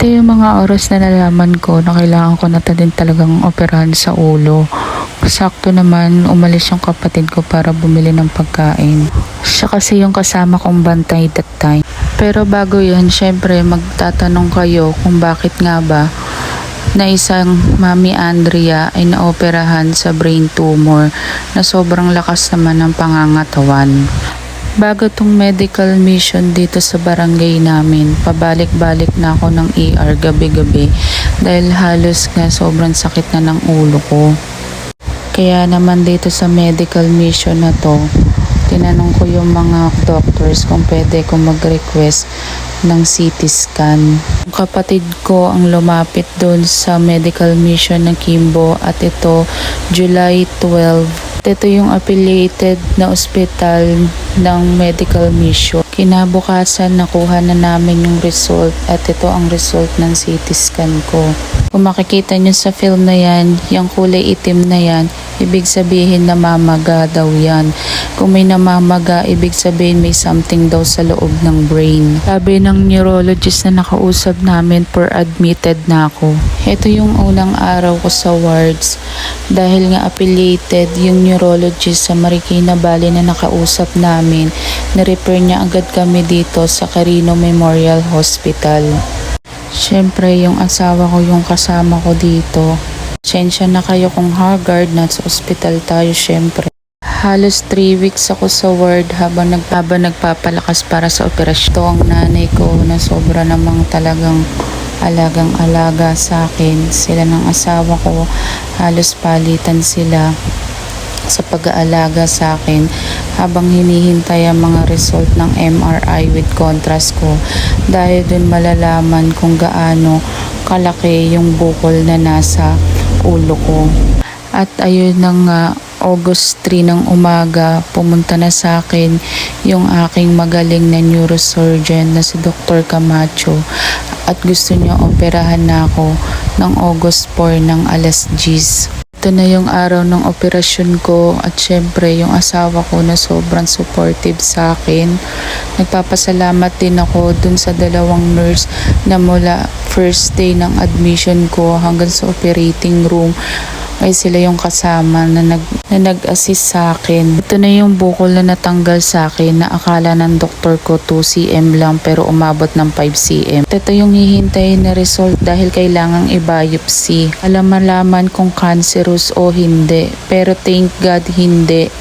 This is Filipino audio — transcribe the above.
Ito yung mga oras na nalaman ko na kailangan ko na din talagang operahan sa ulo. Sakto naman, umalis yung kapatid ko para bumili ng pagkain. Siya kasi yung kasama kong bantay that time. Pero bago yan, syempre magtatanong kayo kung bakit nga ba na isang Mami Andrea ay naoperahan sa brain tumor na sobrang lakas naman ng pangangatawan. Bago tong medical mission dito sa barangay namin, pabalik-balik na ako ng ER gabi-gabi dahil halos nga sobrang sakit na ng ulo ko. Kaya naman dito sa medical mission na to, tinanong ko yung mga doctors kung pwede ko mag-request ng CT scan. Yung Kapatid ko ang lumapit doon sa medical mission ng Kimbo at ito July 12 ito yung affiliated na ospital ng medical mission. Kinabukasan nakuha na namin yung result at ito ang result ng CT scan ko. Kung makikita nyo sa film na yan, yung kulay itim na yan, ibig sabihin namamaga daw yan. Kung may namamaga, ibig sabihin may something daw sa loob ng brain. Sabi ng neurologist na nakausap namin for admitted na ako. Ito yung unang araw ko sa wards dahil nga affiliated yung neurologist sa Marikina Valley na nakausap namin, na-refer niya agad kami dito sa Carino Memorial Hospital. Siyempre, yung asawa ko yung kasama ko dito. Sensya na kayo kung haggard, nasa ospital tayo syempre. Halos 3 weeks ako sa ward habang, nag, habang nagpapalakas para sa operasyon. Ito ang nanay ko na sobra namang talagang alagang-alaga sa akin. Sila ng asawa ko, halos palitan sila sa pag-aalaga sa akin habang hinihintay ang mga result ng MRI with contrast ko dahil dun malalaman kung gaano kalaki yung bukol na nasa ulo ko. At ayun na nga, August 3 ng umaga, pumunta na sa akin yung aking magaling na neurosurgeon na si Dr. Camacho at gusto niya operahan na ako ng August 4 ng alas 10. Ito na yung araw ng operasyon ko at syempre yung asawa ko na sobrang supportive sa akin. Nagpapasalamat din ako dun sa dalawang nurse na mula first day ng admission ko hanggang sa operating room ay sila yung kasama na, nag, na nag-assist sa akin. Ito na yung bukol na natanggal sa akin na akala ng doktor ko 2 cm lang pero umabot ng 5 cm. Ito yung hihintayin na result dahil kailangang i-biopsy. Alam malaman kung cancerous o hindi. Pero thank God hindi.